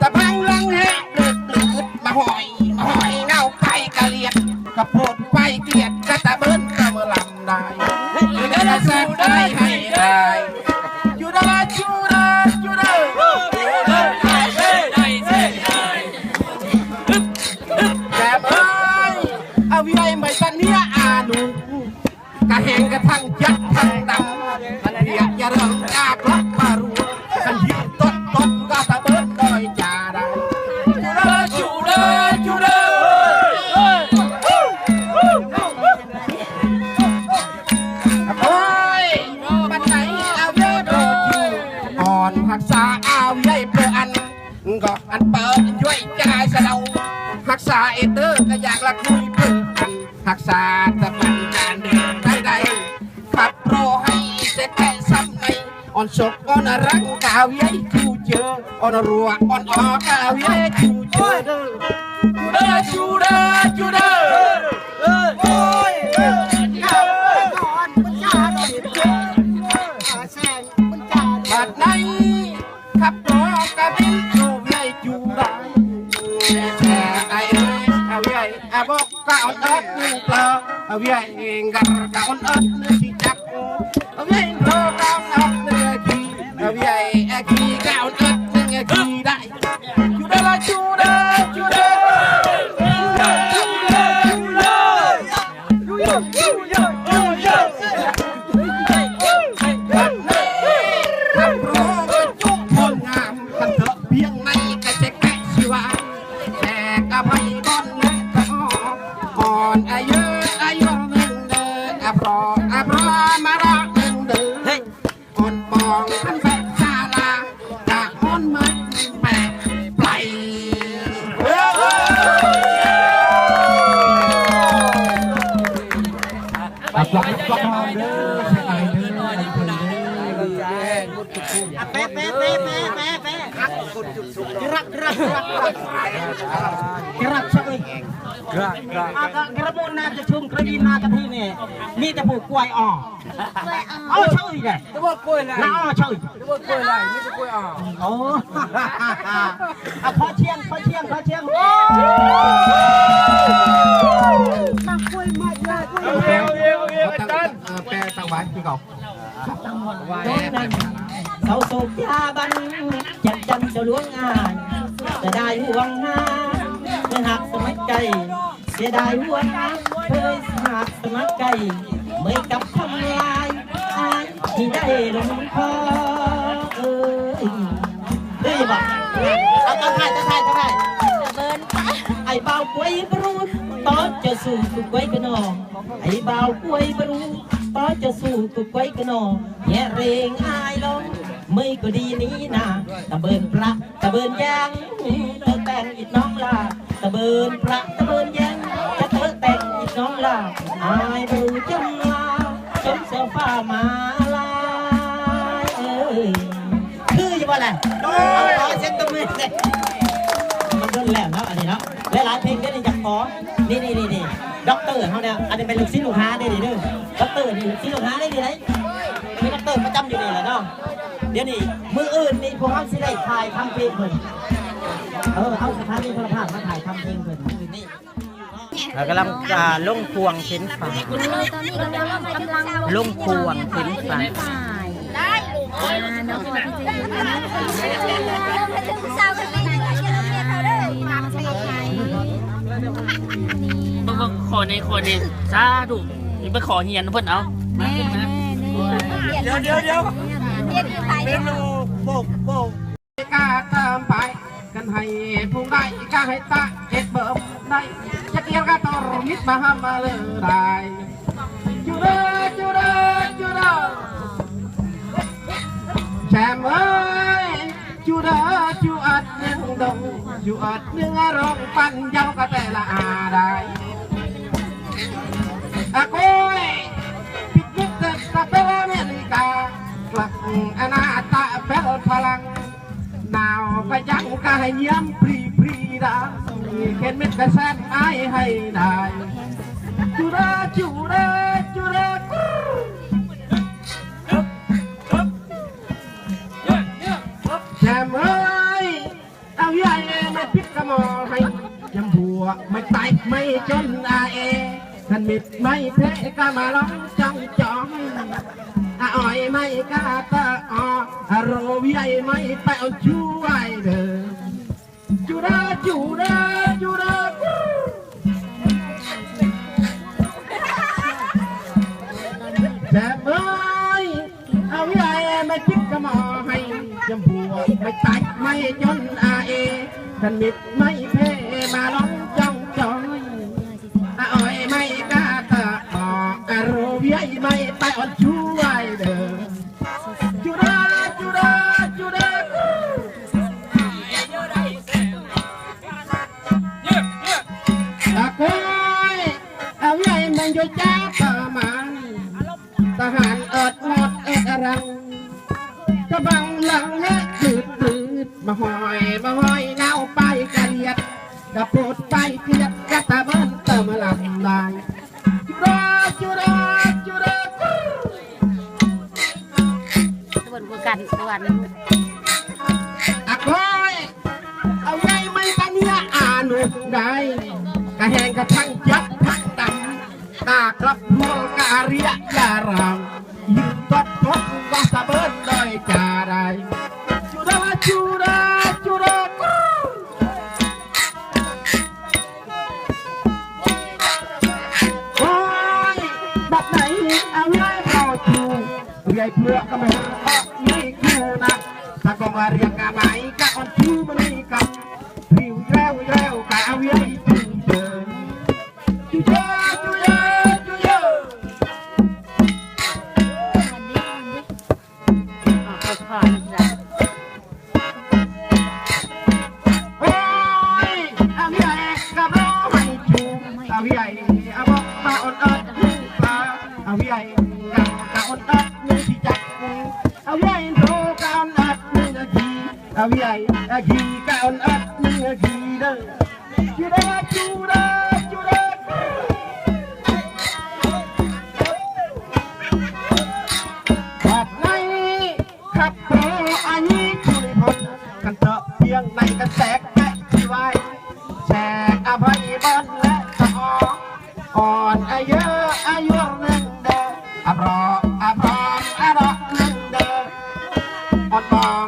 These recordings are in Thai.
ตะพังลังแหกเดือดเลือดมาหอย มาหอยเน่าไปกะเลียดกระโพดไปเกลียด บั อเป๊ะเป๊ะเป๊ะเป๊ะเป๊ะเป๊ะกระกระกระกระกระชักเลยกระกระกระโมนนาจะชุ่มกระดินนากระทิเนี่ยมีแต่ผูกกล้วยอ่อเอาเฉยเลยจะว่ากล้วยอะไรน้าเอาเฉยจะว่ากล้วยอะไรไม่ใช่กล้วยอ่อนโอ้เอาพอเชียงพอเชียงพอเชียงโอเคโอเคโอเคเขาตั้งเอ่อแปลตังหวานคือเขา เสาโศกยาบันจันจันจะล้วงงานจะได้ห่วงหาเมื่อหักสมัยใจเสียดายห่วงนะเคยหักสมัยใจเมื่อกับทำลายอายที่ได้ลงคอเอ้ยเฮ้ยบอกเอาตะไคร้ตะไคร้ตะไคร้ไอ้บ่าป่วยบรูตอนจะสู้ตุกไว้กันนองไอ้บ่าป่วยบรูตอนจะสู้ตุกไว้กันนองแย่เรงอายลง ไม่ก็ดีนี้นะตะเบินพระตะเบินยังเธอแต่งอีกน้องลาตะเบินพระตะเบินยังจะเธอแต่งอีกน้องลาอายบรูจำลาจนเสียฟ้ามาลายเอ้ยคืออยู่บ่แหละเอาขอเช็ดตัวมือเลยมันเดินแหลมแล้วอันนี้เนาะหลายๆเพลงได้ในจากขอนี่นี่นี่นี่ด็อกเตอร์เขาเนี่ยอันนี้เป็นลูกศิษย์ลูกหาได้ดีเด้อด็อกเตอร์นี่ลูกศิษย์ลูกหาได้ดีไหนมีด็อกเตอร์ประจำอยู่นี่แหละเนาะ ดี๋ยวนี้มืออื่นนี่พวกเขาสิได้ถ่ายทำเพลงเพิ่นเออเอาสถานีโทรทัศน์มาถ่ายทำเพลงเพิ่นมืออื่นนี่กำลังจะลงพวงเข็นฝาตอนนี้กำลังกำลังลงพวงเข็นฝาฝ่ายได้อ่าน้องพี่จะอยู่ในนั้นเศร้ากันไปไหนกันเนี่ยเขาเลยมาสมัครไทยมึงมาขอในขอในสาธุนี่ไปขอเฮียนเพิ่นเอาแน่แน่เดี๋ยวเดี๋ยวเดี๋ยว เดี๋ยวไทยเป็นรูโบกโบกกาตามไปกันให้ผู้ใดกาให้ตาเอ็ดเบิ่มได้จะเกี่ยวกับตอรมิตรมาห้ามมาเลยได้จูเด้อจูเด้อจูเด้อแชมเอ้ยจูเด้อจูอัดหนึ่งดงจูอัดหนึ่งร้องปันเย้ากะแต่ละอาได้อะโก้ยปิดมิดเด็ดตะเปลอเมริกากลักอนาตะเปลพลังหนาวก็ยังก็ให้เยี่ยมพรีพรีได้เข็นเม็ดกระแสนไอายให้ได้จูระจูระจูระแชมเอ้ยเอาใหญ่วไม่ตาย ไม่จนอาเอท่านมิดไม่แพ้ก็มาร้องจ้องจ้องอาอ้อยไม่กล้าตะอออาโรวิไอไม่ไปเอาช่วยเด้อจูดาจูดาจูดาแต่เอ้ยเอาวิไอไม่คิดก็มอให้จำบัวไม่ตายไม่จนอาเอท่านมิดไม่แพ้มาร้องจ้องจ้องอาอ้อยไม่กล้าตะอออาโรวิไอไม่ไปเอาช่วย ใหญ่มันอยู่จ้าประมาณทหารเอิดหอดเอิดรังกระบังหลังและตืดตืดมาหอยมาหอยเล่าไปกระเลียดกระปวดไป เรียกเปลือกก็ไม่รู้ออกนี่คือนะถ้าก็มาเรียกกะไหมกะอ่อนชูมันนี่กับริวแล้วแล้วกะเอาไว้จูเจอจูเจอจูเจอจูเจอเอาผ่านจ้ะโอ้ยอาไว้กับรอให้จูเอาว้เอาบอกมาอ่อนอ่อนปลาเอาไว้กับ วิไออากีกาอนอัดมึงอกีเด้อจูดจูดาจูดาแบบไหนขับโปอันนี้คุยพลกันเถอะเพียงในกระแสแกที่ไว้แชกอภัยบ้านและตะอออ่อนอายุอายุหนึ่งเด้ออับรออับรออับรอหนึ่งเด้ออ่อนมองกันแบ่ง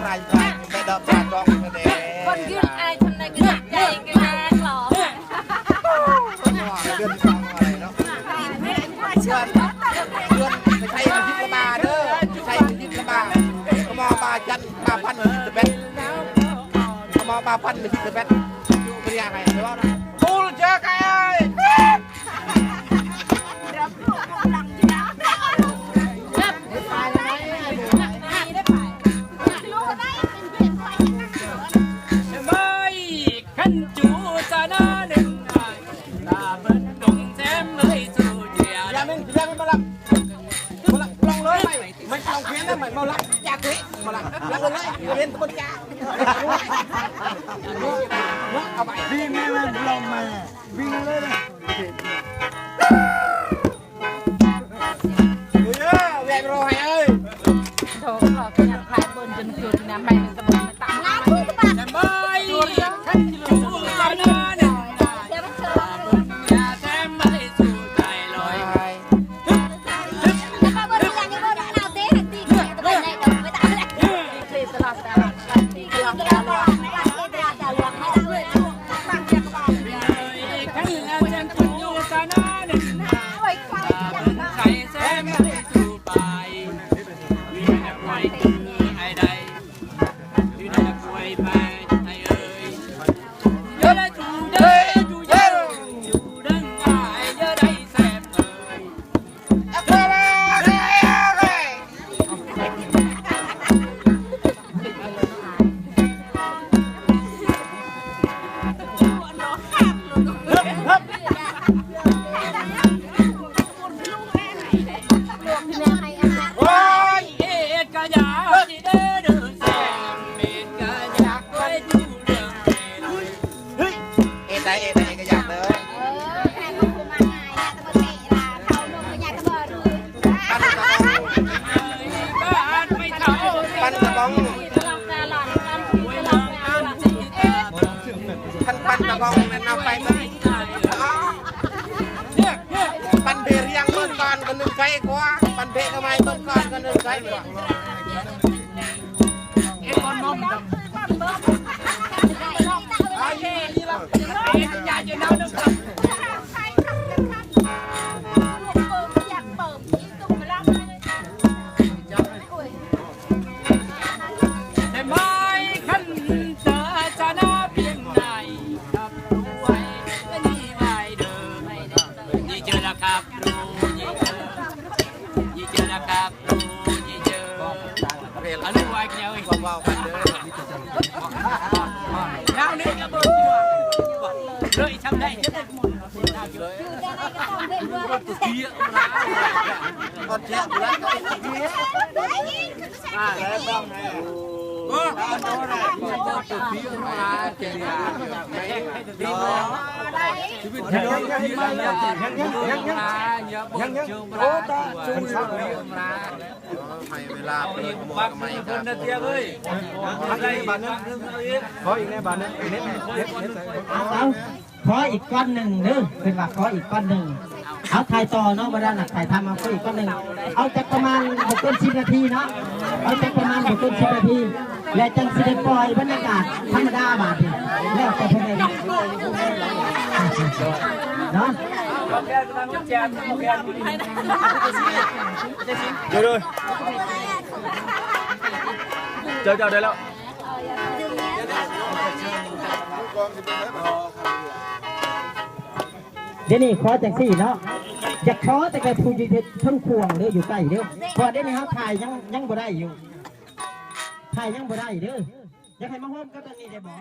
ប្រៃប្រៃទៅដល់ប្រាត្រคนยืนอายทำในกระดาษใหญ่กันแนะหรอเดือนสองอะไรเนาะเดือนเดือนไปใช้ยิบกระบาเด้อใช้ยิบกระบากระมอบายันบาพันยิบกระเบ็ดกระมอบาพันยิบกระเบ็ด luôn đấy lên con cha หนึ่งใช่ไหมเอ็นคอลนม ขออีกแน่บ้านนั้นเน็ตเน็ตเน็ตเอาขออีกก้อนหนึ่งเด้อเป็นว่าขออีกก้อนหนึ่ง เอาถ่ายต่อเนาะมาด้านหนักถ่ายทำเอาขออีกก้นหนึ่งเอาจากประมาณหกต้นสิบนาทีเนาะเอาจากประมาณหกต้นสิบนาที และจังสิได้ปล่อยบรรยากาศธรรมดาบาดนี้แล้วแต่เพื่อนเนาะเดี๋ยวเลยเจอเจอได้แล้ว ดี๋ยวนี้ขอจังสี่เนาะอยากขอแต่แกผู้ยู่ทั้งควงเด้ออยู่ใกล้เด้อพอเดี๋ยวนี้เขาถ่ายยังยังบ่ได้อยู่ถ่ายยังบ่ได้เด้ออยากให้มาโฮมกับตรงนี้ได้บ่